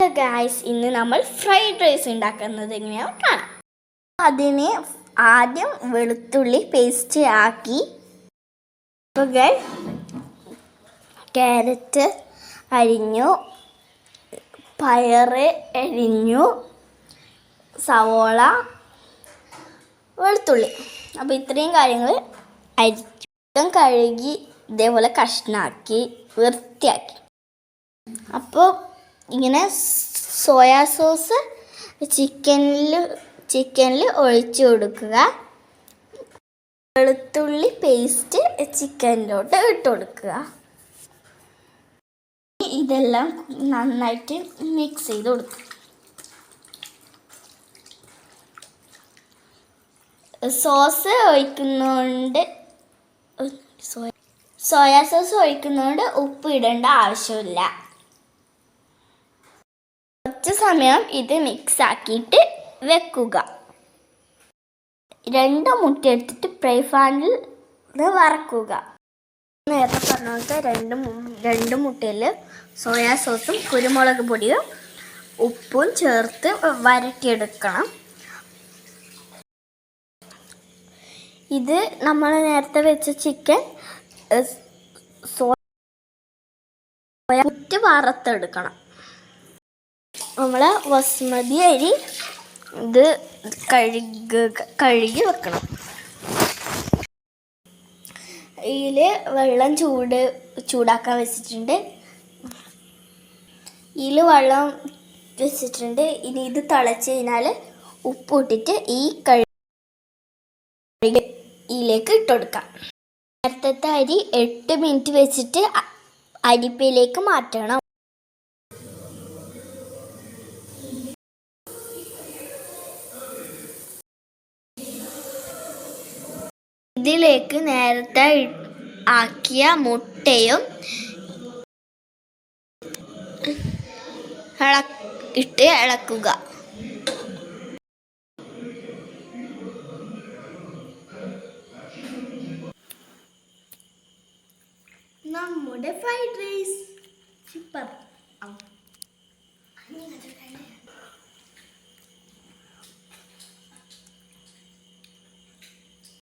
Guys ഇന്ന് നമ്മൾ fried rice ഉണ്ടാക്കുന്നത് എങ്ങനെയാണ് കാണാം. അതിനെ ആദ്യം വെളുത്തുള്ളി പേസ്റ്റ് ആക്കി. ക്യാരറ്റ് അരിഞ്ഞു പയറ് അരിഞ്ഞു സവോള വെളുത്തുള്ളി. അപ്പോൾ ഇത്രയും കാര്യങ്ങൾ അരിച്ചും കഴുകി ഇതേപോലെ കഷ്ണാക്കി വൃത്തിയാക്കി. അപ്പോൾ ഇങ്ങനെ സോയാ സോസ് ചിക്കനിൽ ചിക്കനിൽ ഒഴിച്ചു കൊടുക്കുക. വെളുത്തുള്ളി പേസ്റ്റ് ചിക്കനിലോട്ട് ഇട്ട് കൊടുക്കുക. ഇതെല്ലാം നന്നായിട്ട് മിക്സ് ചെയ്ത് കൊടുക്കുക. സോസ് ഒഴിക്കുന്നതുകൊണ്ട് സോയാ സോസ് ഒഴിക്കുന്നതുകൊണ്ട് ഉപ്പ് ഇടേണ്ട ആവശ്യമില്ല. കുറച്ച് സമയം ഇത് മിക്സ് ആക്കിയിട്ട് വെക്കുക. രണ്ട് മുട്ട എടുത്തിട്ട് ഫ്രൈ പാനിൽ വറക്കുക. നേരത്തെ പറഞ്ഞ പോലത്തെ രണ്ട് രണ്ട് മുട്ടയിൽ സോയാ സോസും കുരുമുളക് പൊടിയും ഉപ്പും ചേർത്ത് വരട്ടിയെടുക്കണം. ഇത് നമ്മൾ നേരത്തെ വെച്ച ചിക്കൻ സോയ മുറ്റ് വറുത്തെടുക്കണം. നമ്മൾ വസുമതി അരി ഇത് കഴുകി കഴുകി വെക്കണം. ഇതിൽ വെള്ളം ചൂട് ചൂടാക്കാൻ വെച്ചിട്ടുണ്ട്. ഇതിൽ വെള്ളം വെച്ചിട്ടുണ്ട്. ഇനി ഇത് തിളച്ച് കഴിഞ്ഞാൽ ഉപ്പ് ഇട്ടിട്ട് ഈ കഴുകി ഇതിലേക്ക് ഇട്ടുകൊടുക്കാം നേരത്തെ അരി എട്ട് മിനിറ്റ് വെച്ചിട്ട് അരിപ്പയിലേക്ക് മാറ്റണം. ഇതിലേക്ക് നേരത്തെ ആക്കിയ മുട്ടയും ഇട്ട് ഇളക്കുക. നമ്മുടെ ഫ്രൈഡ് റൈസ് സൂപ്പർ